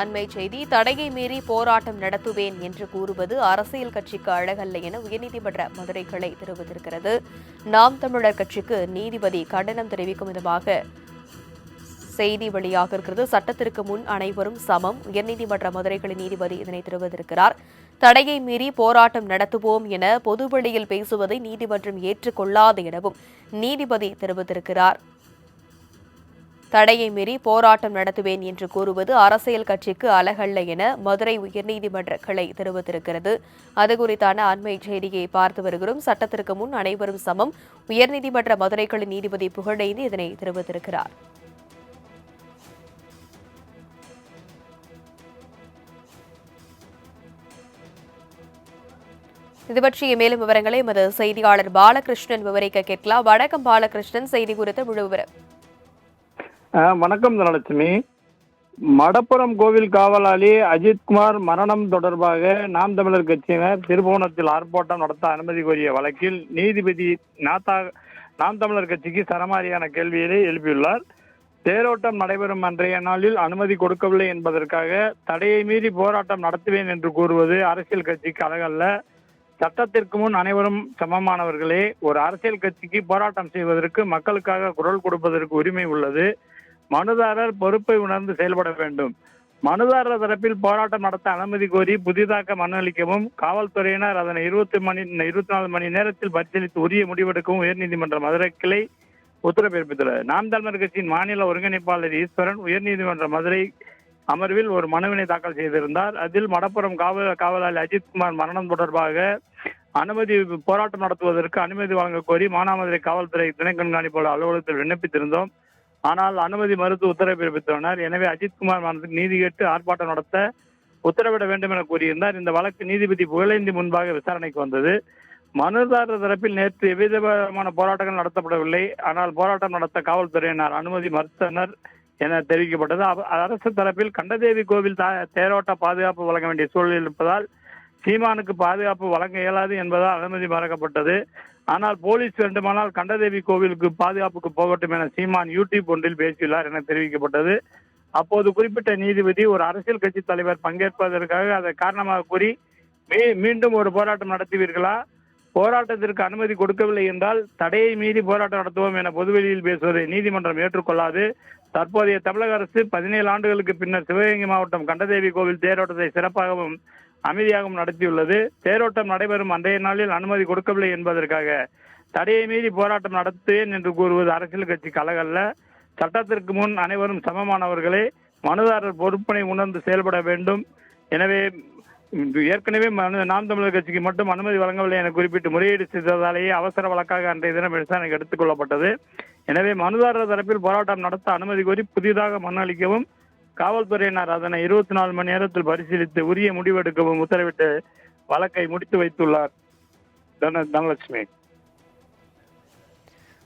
அண்மை செய்தி தடையை மீறி போராட்டம் நடத்துவேன் என்று கூறுவது அரசியல் கட்சிக்கு அழகல்ல என உயர்நீதிமன்ற மதுரை கிளை தெரிவித்திருக்கிறது. நாம் தமிழர் கட்சிக்கு நீதிபதி கண்டனம் தெரிவிக்கும் விதமாக செய்தி வெளியாக இருக்கிறது. சட்டத்திற்கு முன் அனைவரும் சமம். உயர்நீதிமன்ற மதுரை கிளை நீதிபதி இதனை தெரிவித்திருக்கிறார். தடையை மீறி போராட்டம் நடத்துவோம் என பொதுவெளியில் பேசுவதை நீதிமன்றம் ஏற்றுக்கொள்ளாது எனவும் நீதிபதி தெரிவித்திருக்கிறார். தடையை மீறி போராட்டம் நடத்துவேன் என்று கூறுவது அரசியல் கட்சிக்கு அழகல்ல என மதுரை உயர்நீதிமன்ற கிளை தெரிவித்திருக்கிறது. அது குறித்தான அண்மை செய்தியை பார்த்து வருகிறோம். சட்டத்திற்கு முன் அனைவரும் சமம். உயர்நீதிமன்ற மதுரை கிளை நீதிபதி புகழேந்தி இதனை தெரிவித்திருக்கிறார். இது பற்றிய மேலும் விவரங்களை எமது செய்தியாளர் பாலகிருஷ்ணன் விவரிக்க கேட்கலாம். வணக்கம் பாலகிருஷ்ணன். செய்தி குறித்த முழு விவரம். ஆ, வணக்கம் தனலட்சுமி. மடப்புரம் கோவில் காவலாளி அஜித்குமார் மரணம் தொடர்பாக நாம் தமிழர் கட்சியினர் திருபுவனத்தில் ஆர்ப்பாட்டம் நடத்த அனுமதி கோரிய வழக்கில் நீதிபதி நாத்தா நாம் தமிழர் கட்சிக்கு சரமாரியான கேள்வியை எழுப்பியுள்ளார். தேரோட்டம் நடைபெறும் அன்றைய நாளில் அனுமதி கொடுக்கவில்லை என்பதற்காக தடையை மீறி போராட்டம் நடத்துவேன் என்று கூறுவது அரசியல் கட்சிக்கு அழகல்ல. சட்டத்திற்கு முன் அனைவரும் சமமானவர்களே ஒரு அரசியல் கட்சிக்கு போராட்டம் செய்வதற்கு மக்களுக்காக குரல் கொடுப்பதற்கு உரிமை உள்ளது. மனுதாரர் பொறுப்பை உணர்ந்து செயல்பட வேண்டும். மனுதாரர் தரப்பில் போராட்டம் நடத்த அனுமதி கோரி புதிதாக மனு அளிக்கவும் காவல்துறையினர் அதனை இருபத்தி மணி இருபத்தி நாலு மணி நேரத்தில் பரிசீலித்து உரிய முடிவெடுக்கவும் உயர்நீதிமன்ற மதுரை கிளை உத்தரவு பிறப்பித்துள்ளது நாம் தமிழர் கட்சியின் மாநில ஒருங்கிணைப்பாளர் ஈஸ்வரன் உயர்நீதிமன்ற மதுரை அமர்வில் ஒரு மனுவினை தாக்கல் செய்திருந்தார். அதில் மடப்புறம் காவல் காவலாளி அஜித்குமார் மரணம் தொடர்பாக அனுமதி போராட்டம் நடத்துவதற்கு அனுமதி வழங்க கோரி மானாமதுரை காவல்துறை துணை கண்காணிப்பாளர் அலுவலகத்தில் விண்ணப்பித்திருந்தோம். ஆனால் அனுமதி மறுத்து உத்தரவு பிறப்பித்துள்ளனர் எனவே அஜித்குமார் மரணத்துக்கு நீதி கேட்டு ஆர்ப்பாட்டம் நடத்த உத்தரவிட வேண்டும் என கூறியிருந்தார். இந்த வழக்கு நீதிபதி புகழேந்தி முன்பாக விசாரணைக்கு வந்தது. மனுதாரர் தரப்பில் நேற்று எவ்விதமான போராட்டங்கள் நடத்தப்படவில்லை. ஆனால் போராட்டம் நடத்த காவல்துறையினர் அனுமதி மறுத்தனர் என தெரிவிக்கப்பட்டது. அரசு தரப்பில் கண்டதேவி கோவில் தேரோட்ட பாதுகாப்பு வழங்க வேண்டிய சூழல் இருப்பதால் சீமானுக்கு பாதுகாப்பு வழங்க இயலாது என்பதால் அனுமதி மறக்கப்பட்டது. ஆனால் போலீஸ் வேண்டுமானால் கண்டதேவி கோவிலுக்கு பாதுகாப்புக்கு போகட்டும் என சீமான் யூடியூப் ஒன்றில் பேசியுள்ளார் என தெரிவிக்கப்பட்டது. அப்போது குறிப்பிட்ட நீதிபதி ஒரு அரசியல் கட்சி தலைவர் பங்கேற்பதற்காக அதை காரணமாக கூறி மீ- மீண்டும் ஒரு போராட்டம் நடத்துவீர்களா? போராட்டத்திற்கு அனுமதி கொடுக்கவில்லை என்றால் தடையை மீறி போராட்டம் நடத்துவோம் என பொதுவெளியில் பேசுவதை நீதிமன்றம் ஏற்றுக்கொள்ளாது. தற்போதைய தமிழக அரசு பதினேழு ஆண்டுகளுக்கு பின்னர் சிவகங்கை மாவட்டம் கண்டதேவி கோவில் தேரோட்டத்தை சிறப்பாகவும் அமைதியாகவும் நடத்தியுள்ளது. தேரோட்டம் நடைபெறும் அன்றைய நாளில் அனுமதி கொடுக்கவில்லை என்பதற்காக தடையை மீறி போராட்டம் நடத்துவேன் என்று கூறுவது அரசியல் கட்சி கலகல்ல. சட்டத்திற்கு முன் அனைவரும் சமமானவர்களே மனுதாரர் பொறுப்பினை உணர்ந்து செயல்பட வேண்டும். எனவே ஏற்கனவே நாம் தமிழர் கட்சிக்கு மட்டும் அனுமதி வழங்கவில்லை என குறிப்பிட்டு முறையீடு செய்ததாலேயே அவசர வழக்காக அன்றைய தினம் விசாரணைக்கு எடுத்துக் கொள்ளப்பட்டது. எனவே மனுதாரர் தரப்பில் போராட்டம் நடத்த அனுமதி கோரி புதிதாக மனு அளிக்கவும் காவல்துறையினர் அதனை இருபத்தி நாலு மணி நேரத்தில் பரிசீலித்து உரிய முடிவெடுக்கவும் உத்தரவிட்டு வழக்கை முடித்து வைத்துள்ளார். தனலட்சுமி.